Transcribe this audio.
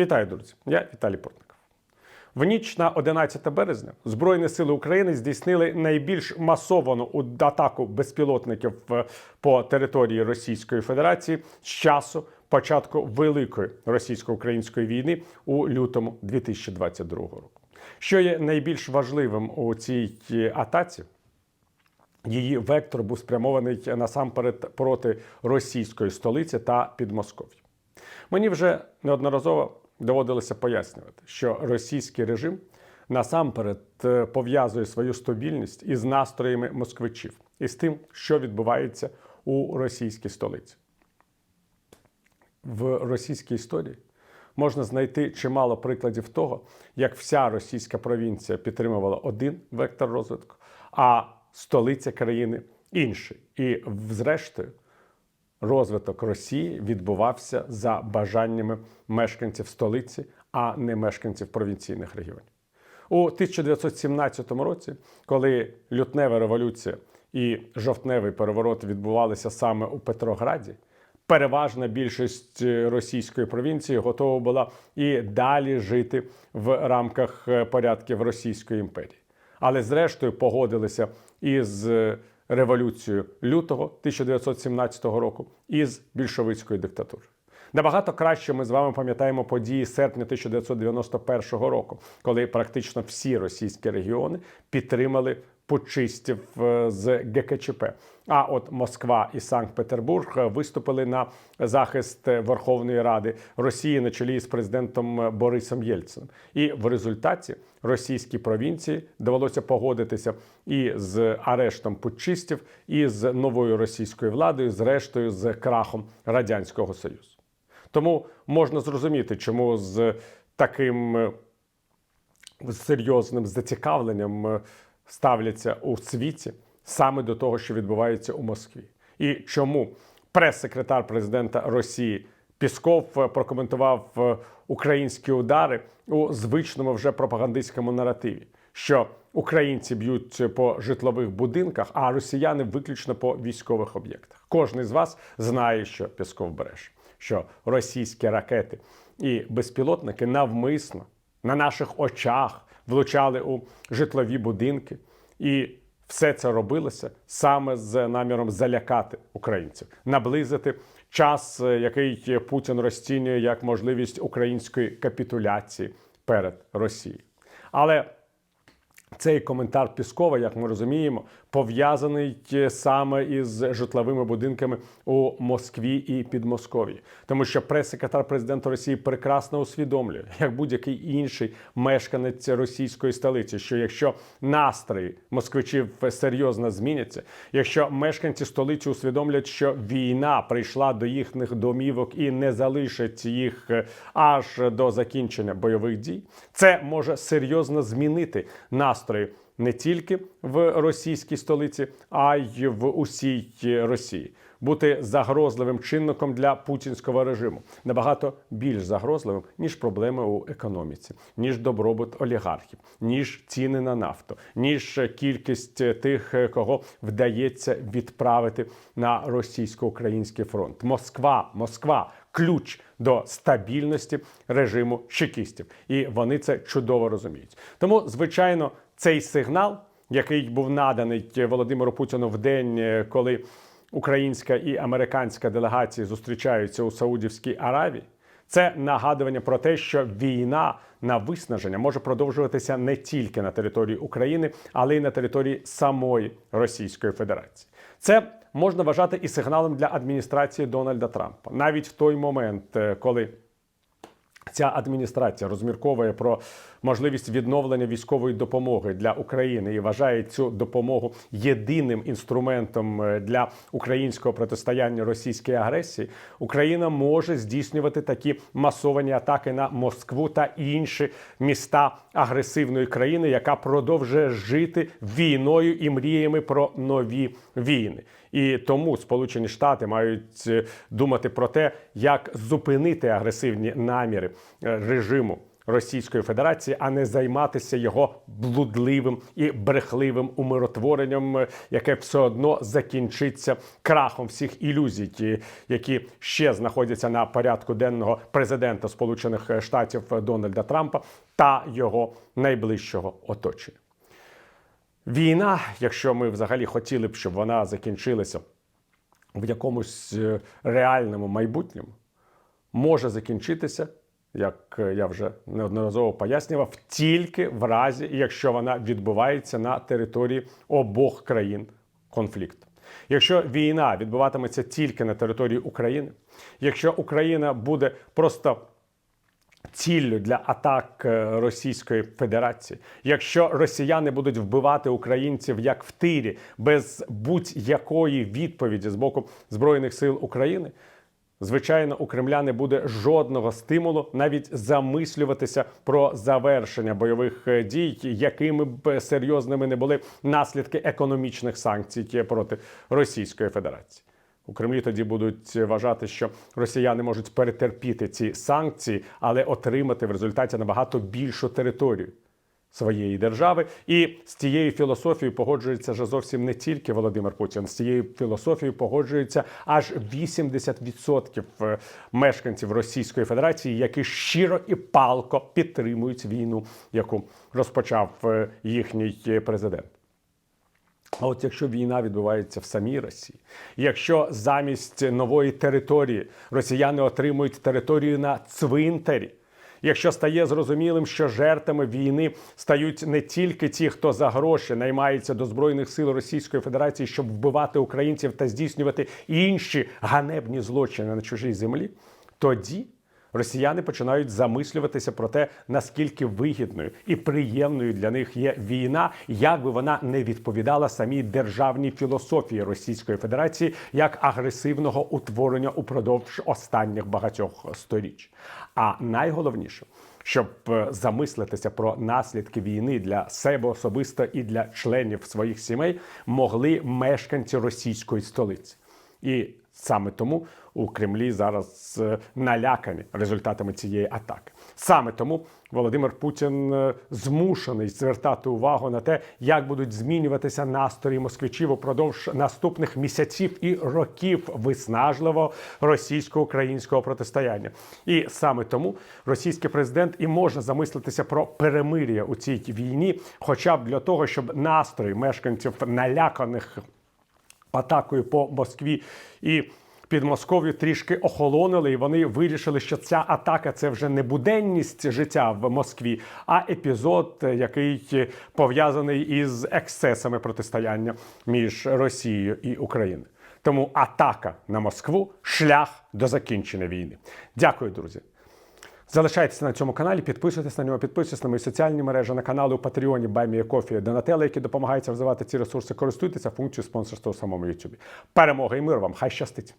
Вітаю, друзі! Я Віталій Портников. В ніч на 11 березня Збройні сили України здійснили найбільш масовану атаку безпілотників е, по території Російської Федерації з часу початку Великої російсько-української війни у лютому 2022 року. Що є найбільш важливим у цій е, атаці? Її вектор був спрямований насамперед проти російської столиці та Підмосков'я. Мені вже неодноразово доводилося пояснювати, що російський режим насамперед е, пов'язує свою стабільність із настроями москвичів і з тим, що відбувається у російській столиці. В російській історії можна знайти чимало прикладів того, як вся російська провінція підтримувала один вектор розвитку, а столиця країни інший. І, зрештою, розвиток Росії відбувався за бажаннями мешканців столиці, а не мешканців провінційних регіонів. У 1917 році, коли лютнева революція і жовтневий переворот відбувалися саме у Петрограді, переважна більшість е, російської провінції готова була і далі жити в рамках е, порядків Російської імперії. Але зрештою погодилися із революцією лютого 1917 року із більшовицької диктатури. Набагато краще ми з вами пам'ятаємо події серпня 1991 року, коли практично всі російські регіони підтримали путчистів е, з ГКЧП. А от Москва і Санкт-Петербург е, виступили на захист Верховної Ради Росії на чолі з президентом Борисом Єльциним. І в результаті російській провінції довелося погодитися і з арештом путчистів, і з новою російською владою, зрештою з крахом радянського союзу. Тому можна зрозуміти, чому з таким е, серйозним зацікавленням е, ставляться у світі саме до того, що відбувається у Москві, і чому прес-секретар президента Росії Пісков е, прокоментував е, українські удари у звичному вже пропагандистському наративі, що українці б'ють по житлових будинках, а росіяни виключно по військових об'єктах. Кожен з вас знає, що Пісков бреше, що російські ракети і безпілотники навмисно на наших очах влучали у житлові будинки, і все це робилося саме з наміром залякати українців, наблизити час, е, який Путін розцінює як можливість української капітуляції перед Росією. Але цей коментар Піскова, як ми розуміємо, пов'язаний е, саме із житловими будинками у Москві і Підмосков'ї, тому що прес-секретар президента Росії прекрасно усвідомлює, як будь-який інший мешканець російської столиці, що якщо настрої москвичів серйозно зміняться, якщо мешканці столиці усвідомлять, що війна прийшла до їхніх домівок і не залишить їх е, аж до закінчення бойових дій, це може серйозно змінити настрої не тільки в російській столиці, а й в усій Росії. Бути загрозливим чинником для путінського режиму набагато більш загрозливим ніж проблеми у економіці, ніж добробут олігархів, ніж ціни на нафту, ніж кількість тих, кого вдається відправити на російсько-український фронт. Москва, Москва ключ до стабільності режиму чекістів, і вони це чудово розуміють. Тому, звичайно, цей сигнал, який був наданий Володимиру Путіну в день, е, коли українська і американська делегації зустрічаються у Саудівській Аравії. Це нагадування про те, що війна на виснаження може продовжуватися не тільки на території України, але й на території самої Російської Федерації. Це можна вважати і сигналом для адміністрації Дональда Трампа, навіть в той момент, е, коли Ця адміністрація розмірковує про можливість відновлення військової допомоги для України і вважає цю допомогу єдиним інструментом е, для українського протистояння російській агресії. Україна може здійснювати такі масовані атаки на Москву та інші міста агресивної країни, яка продовжує жити війною і мріями про нові війни. І тому Сполучені Штати мають е, думати про те, як зупинити агресивні наміри е, режиму Російської Федерації, а не займатися його блудливим і брехливим умиротворенням, е, яке все одно закінчиться крахом всіх ілюзій, ті, які ще знаходяться на порядку денного президента Сполучених Штатів Дональда Трампа та його найближчого оточення. Війна, якщо ми взагалі хотіли б, щоб вона закінчилася в якомусь е, реальному майбутньому, може закінчитися, як е, я вже неодноразово пояснював, тільки в разі, якщо вона відбувається на території обох країн конфлікту. Якщо війна відбуватиметься тільки на території України, якщо Україна буде просто ціллю для атак е, Російської Федерації. Якщо росіяни будуть вбивати українців як в тирі без будь-якої відповіді з боку Збройних сил України. Звичайно, у Кремля не буде жодного стимулу навіть замислюватися про завершення бойових е, дій, якими б серйозними не були наслідки економічних санкцій проти Російської Федерації. У Кремлі тоді будуть вважати, що росіяни можуть перетерпіти ці санкції, але отримати в результаті набагато більшу територію своєї держави. І з цією філософією погоджується вже зовсім не тільки Володимир Путін. З цією філософією погоджується аж 80% мешканців Російської Федерації, які щиро і палко підтримують війну, яку розпочав е, їхній президент. А от якщо війна відбувається в самій Росії, якщо замість нової території росіяни отримують територію на цвинтарі, якщо стає зрозумілим, що жертвами війни стають не тільки ті, хто за гроші наймається до збройних сил Російської Федерації, щоб вбивати українців та здійснювати інші ганебні злочини на чужій землі, тоді. Росіяни починають замислюватися про те, наскільки вигідною і приємною для них є війна, як би вона не відповідала самій державній філософії Російської Федерації як агресивного утворення упродовж останніх багатьох сторіч. А найголовніше, щоб е, замислитися про наслідки війни для себе особисто і для членів своїх сімей, могли мешканці російської столиці. І саме тому у Кремлі зараз е, налякані результатами цієї атаки. Саме тому Володимир Путін е, змушений звертати увагу на те, як будуть змінюватися настрої москвичів упродовж наступних місяців і років виснажливого російсько-українського протистояння. І саме тому російський президент і може замислитися про перемир'я у цій війні, хоча б для того, щоб настрої мешканців наляканих атакою по Москві і Підмосков'ю трішки охолонили, і вони вирішили, що ця атака це вже не буденність життя в Москві, а епізод, який пов'язаний із ексцесами протистояння між Росією і Україною. Тому атака на Москву шлях до закінчення війни. Дякую, друзі. Залишайтеся на цьому каналі, підписуйтесь на нього, підписуйтесь на мої соціальні мережі, на канали у Патреоні Баймія Кофі Донателе, які допомагають розвивати ці ресурси. Користуйтеся функцією спонсорства у самому Ютубі. Перемоги і мир вам! Хай щастить!